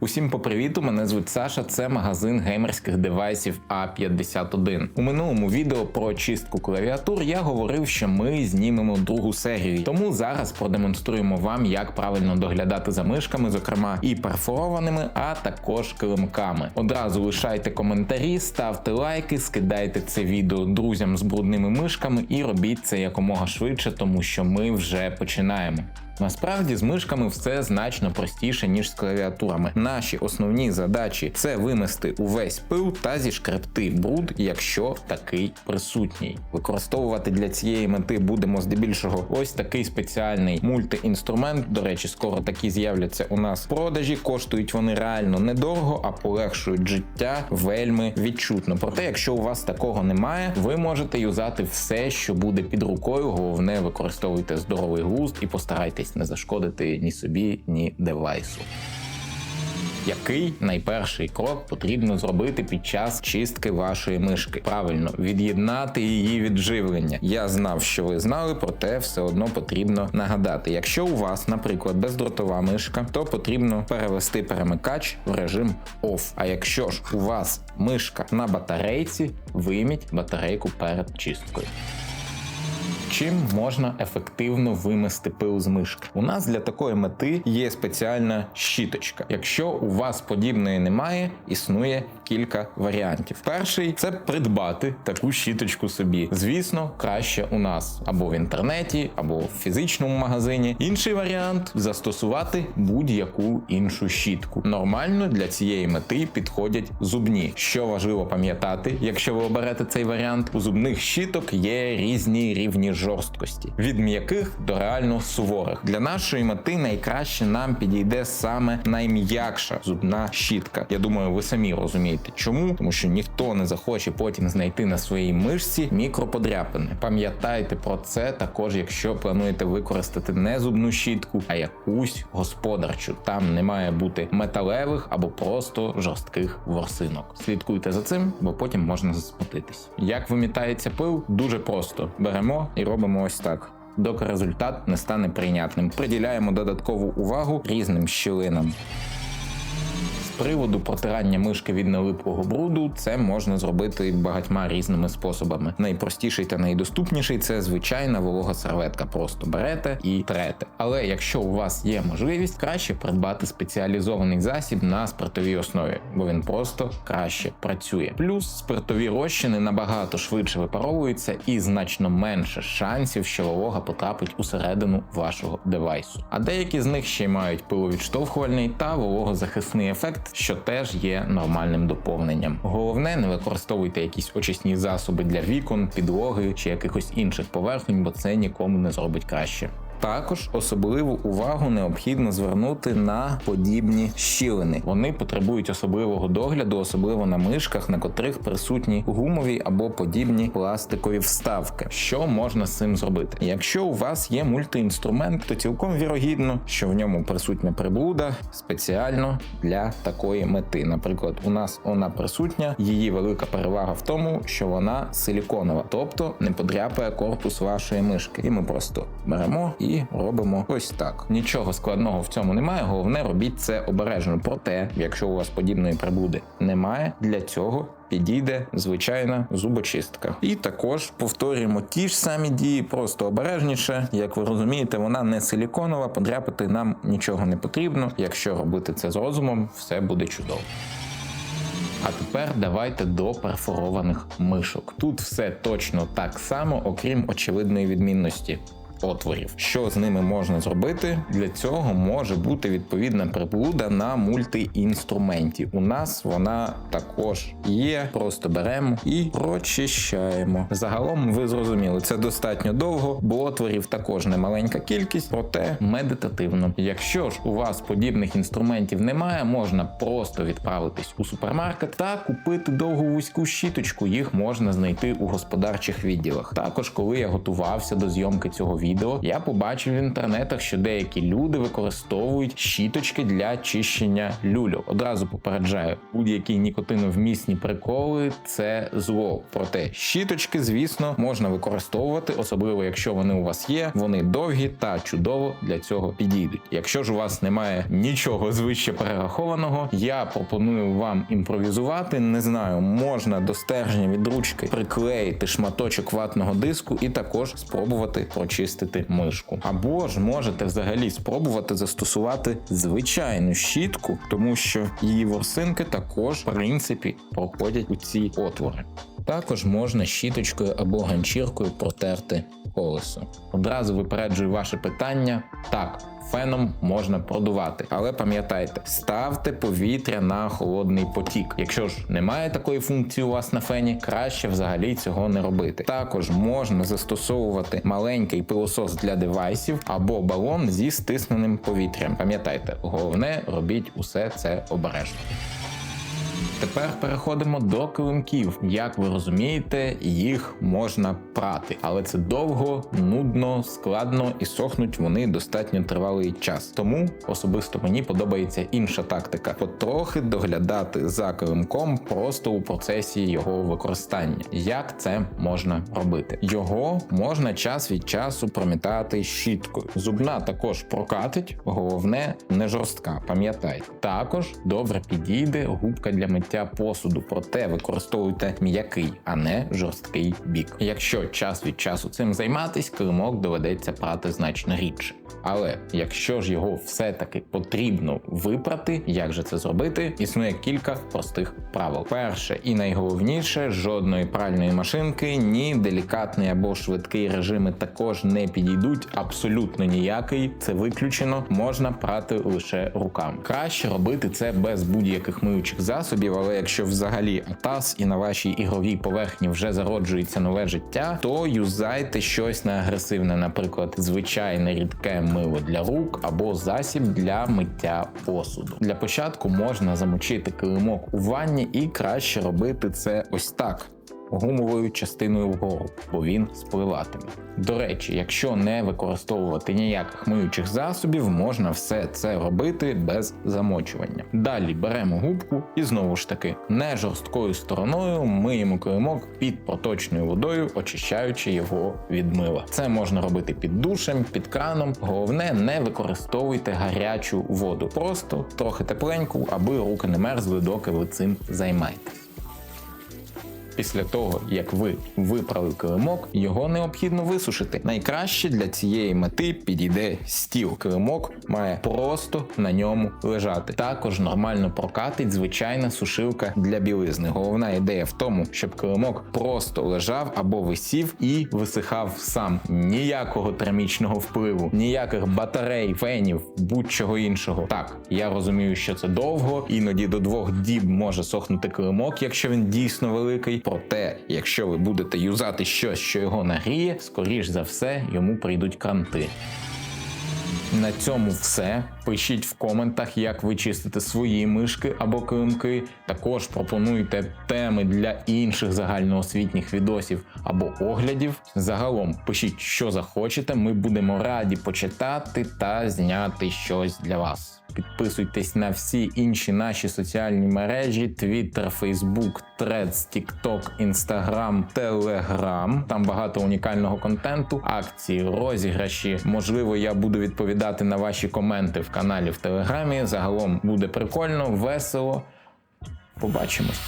Усім по привіту, мене звуть Саша. Це магазин геймерських девайсів А51. У минулому відео про чистку клавіатур я говорив, що ми знімемо другу серію. Тому зараз продемонструємо вам, як правильно доглядати за мишками, зокрема і перфорованими, а також килимками. Одразу лишайте коментарі, ставте лайки, скидайте це відео друзям з брудними мишками і робіть це якомога швидше, тому що ми вже починаємо. Насправді з мишками все значно простіше, ніж з клавіатурами. Наші основні задачі це вимести увесь пил та зішкребти бруд, якщо такий присутній. Використовувати для цієї мети будемо здебільшого ось такий спеціальний мультиінструмент. До речі, скоро такі з'являться у нас в продажі. Коштують вони реально недорого, а полегшують життя вельми відчутно. Проте, якщо у вас такого немає, ви можете юзати все, що буде під рукою. Головне, використовуйте здоровий глузд і постарайтесь не зашкодити ні собі, ні девайсу. Який найперший крок потрібно зробити під час чистки вашої мишки? Правильно, від'єднати її від живлення. Я знав, що ви знали, проте все одно потрібно нагадати. Якщо у вас, наприклад, бездротова мишка, то потрібно перевести перемикач в режим OFF. А якщо ж у вас мишка на батарейці, вийміть батарейку перед чисткою. Чим можна ефективно вимести пил з мишки? У нас для такої мети є спеціальна щіточка. Якщо у вас подібної немає, існує кілька варіантів. Перший це придбати таку щіточку собі. Звісно, краще у нас або в інтернеті, або в фізичному магазині. Інший варіант застосувати будь-яку іншу щітку. Нормально для цієї мети підходять зубні. Що важливо пам'ятати, якщо ви оберете цей варіант, у зубних щіток є різні рівні жорсткості від м'яких до реально суворих. Для нашої мети найкраще нам підійде саме найм'якша зубна щітка. Я думаю, ви самі розумієте, чому, тому що ніхто не захоче потім знайти на своїй мишці мікроподряпини. Пам'ятайте про це також, якщо плануєте використати не зубну щітку, а якусь господарчу. Там не має бути металевих або просто жорстких ворсинок. Слідкуйте за цим, бо потім можна засмутитись. Як вимітається пил? Дуже просто беремо і робимо ось так. Доки результат не стане прийнятним. Приділяємо додаткову увагу різним щілинам. Приводу протирання мишки від налиплого бруду, це можна зробити багатьма різними способами. Найпростіший та найдоступніший це звичайна волога серветка. Просто берете і трете. Але якщо у вас є можливість, краще придбати спеціалізований засіб на спиртовій основі, бо він просто краще працює. Плюс спиртові розчини набагато швидше випаровуються і значно менше шансів, що волога потрапить усередину вашого девайсу. А деякі з них ще й мають пиловідштовхувальний та вологозахисний ефект що теж є нормальним доповненням. Головне, не використовуйте якісь очисні засоби для вікон, підлоги чи якихось інших поверхонь, бо це нікому не зробить краще. Також особливу увагу необхідно звернути на подібні щілини. Вони потребують особливого догляду, особливо на мишках, на котрих присутні гумові або подібні пластикові вставки. Що можна з цим зробити? Якщо у вас є мультиінструмент, то цілком вірогідно, що в ньому присутня приблуда спеціально для такої мети. Наприклад, у нас вона присутня, її велика перевага в тому, що вона силіконова, тобто не подряпає корпус вашої мишки. І ми просто беремо і і робимо ось так. Нічого складного в цьому немає. Головне, робіть це обережно. Проте, якщо у вас подібної приблуди немає, для цього. Підійде звичайна зубочистка, і також повторюємо ті ж самі дії, просто обережніше. Як ви розумієте, вона не силіконова, подряпати нам нічого не потрібно. Якщо робити це з розумом, все буде чудово. А тепер давайте до перфорованих мишок. Тут все точно так само, окрім очевидної відмінності отворів. Що з ними можна зробити? Для цього може бути відповідна приблуда на мультиінструменті. У нас вона також є. Просто беремо і прочищаємо. Загалом ви зрозуміли, це достатньо довго, бо отворів також немаленька кількість, проте медитативно. Якщо ж у вас подібних інструментів немає, можна просто відправитись у супермаркет та купити довгу вузьку щіточку. Їх можна знайти у господарчих відділах. Також, коли я готувався до зйомки цього відео, відео, я побачив в інтернетах, що деякі люди використовують щіточки для чищення люльок. Одразу попереджаю, будь-які нікотиновмісні приколи це зло. Проте щіточки, звісно, можна використовувати, особливо якщо вони у вас є. Вони довгі та чудово для цього підійдуть. Якщо ж у вас немає нічого звище перерахованого, я пропоную вам імпровізувати. Не знаю, можна до стержня від ручки приклеїти шматочок ватного диску і також спробувати прочистити мишку. Або ж можете взагалі спробувати застосувати звичайну щітку, тому що її ворсинки також в принципі проходять у ці отвори. Також можна щіточкою або ганчіркою протерти колесо. Одразу випереджую ваше питання. Так, феном можна продувати, але пам'ятайте, ставте повітря на холодний потік. Якщо ж немає такої функції у вас на фені, краще взагалі цього не робити. Також можна застосовувати маленький пилосос для девайсів або балон зі стисненим повітрям. Пам'ятайте, головне робіть усе це обережно. Тепер переходимо до килимків. Як ви розумієте, їх можна прати, але це довго, нудно, складно і сохнуть вони достатньо тривалий час. Тому особисто мені подобається інша тактика: потрохи доглядати за килимком просто у процесі його використання. Як це можна робити? Його можна час від часу промітати щіткою. Зубна також прокатить, головне не жорстка. Пам'ятайте, також добре підійде губка для миття посуду, проте використовуйте м'який, а не жорсткий бік. Якщо час від часу цим займатись, килимок доведеться прати значно рідше. Але якщо ж його все-таки потрібно випрати, як же це зробити? Існує кілька простих правил. Перше і найголовніше жодної пральної машинки, ні делікатний або швидкий режими також не підійдуть. Абсолютно ніякий. Це виключено. Можна прати лише руками. Краще робити це без будь-яких миючих засобів. Але якщо взагалі атас і на вашій ігровій поверхні вже зароджується нове життя, то юзайте щось на агресивне, наприклад, звичайне рідке мило для рук або засіб для миття посуду. Для початку можна замочити килимок у ванні і краще робити це ось так. Гумовою частиною вгору, бо він спливатиме. До речі, якщо не використовувати ніяких миючих засобів, можна все це робити без замочування. Далі беремо губку і знову ж таки не жорсткою стороною миємо килимок під проточною водою, очищаючи його від мила. Це можна робити під душем, під краном. Головне, не використовуйте гарячу воду, просто трохи тепленьку, аби руки не мерзли, доки ви цим займаєтесь. Після того, як ви випрали килимок, його необхідно висушити. Найкраще для цієї мети підійде стіл. Килимок має просто на ньому лежати. Також нормально прокатить звичайна сушилка для білизни. Головна ідея в тому, щоб килимок просто лежав або висів і висихав сам. Ніякого термічного впливу, ніяких батарей, фенів, будь-чого іншого. Так, я розумію, що це довго, іноді до двох діб може сохнути килимок, якщо він дійсно великий. Проте, якщо ви будете юзати щось, що його нагріє, скоріш за все йому прийдуть кранти. На цьому все. Пишіть в коментах, як ви чистите свої мишки або килимки. Також пропонуйте теми для інших загальноосвітніх відосів або оглядів. Загалом пишіть, що захочете. Ми будемо раді почитати та зняти щось для вас. Підписуйтесь на всі інші наші соціальні мережі: Twitter, Facebook, Threads, TikTok, Instagram, Telegram. Там багато унікального контенту, акції, розіграші. Можливо, я буду відповідати на ваші коменти в каналі в Телеграмі. Загалом буде прикольно, весело. Побачимось.